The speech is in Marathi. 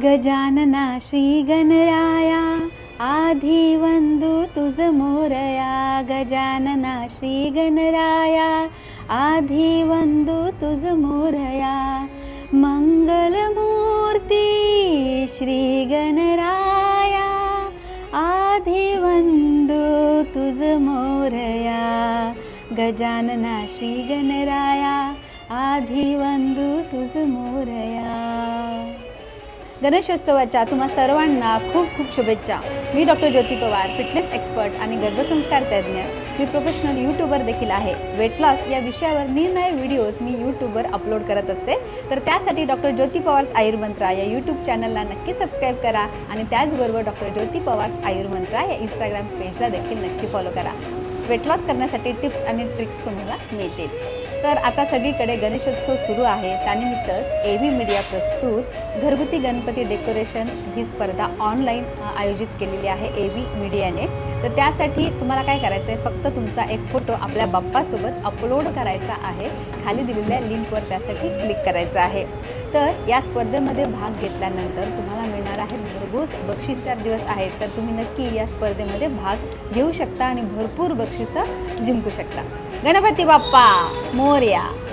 गजानना श्रीगणराया आधिवंध तुस मोरया गजानना श्रीगणराया आधिज मोरया मङ्गलमूर्ति श्रीगणराया आधिवध मोरया गजान श्रीगणराया आधिवंधुस मोरया गणेशोत्सवाच्या तुम्हा सर्वांना खूप खूप शुभेच्छा. मी doctor Jyoti Pawar fitness expert आणि गर्भसंस्कार तज्ज्ञ. मी प्रोफेशनल यूट्यूबर देखील आहे. वेट लॉस या विषयावर निर्णय व्हिडिओज मी यूट्यूबवर अपलोड करत असते. तर त्यासाठी डॉक्टर ज्योती पवार्स आयुर्मंत्रा या यूट्यूब चॅनलला नक्की सबस्क्राईब करा आणि त्याचबरोबर डॉक्टर ज्योती पवार्स आयुर्मंत्रा या इंस्टाग्राम पेजला देखील नक्की फॉलो करा. वेट लॉस करण्यासाठी टिप्स आणि ट्रिक्स तुम्हाला मिळतील. तर आता सगळीकडे गणेशोत्सव सुरू आहे. त्यानिमित्तच ए व्ही मीडिया प्रस्तुत घरगुती गणपती डेकोरेशन ही स्पर्धा ऑनलाईन आयोजित केलेली आहे ए व्ही मीडियाने तर त्यासाठी तुम्हाला काय करायचं आहे फक्त तुमचा एक फोटो आपल्या बाप्पासोबत अपलोड करायचा आहे. खाली दिलेल्या लिंकवर त्यासाठी क्लिक करायचं आहे. तर या स्पर्धेमध्ये भाग घेतल्यानंतर तुम्हाला मिळणार आहे भरघोस बक्षीसचार दिवस आहेत तर तुम्ही नक्की या स्पर्धेमध्ये भाग घेऊ शकता आणि भरपूर बक्षिसं जिंकू शकता. गणपती बाप्पा! Moria.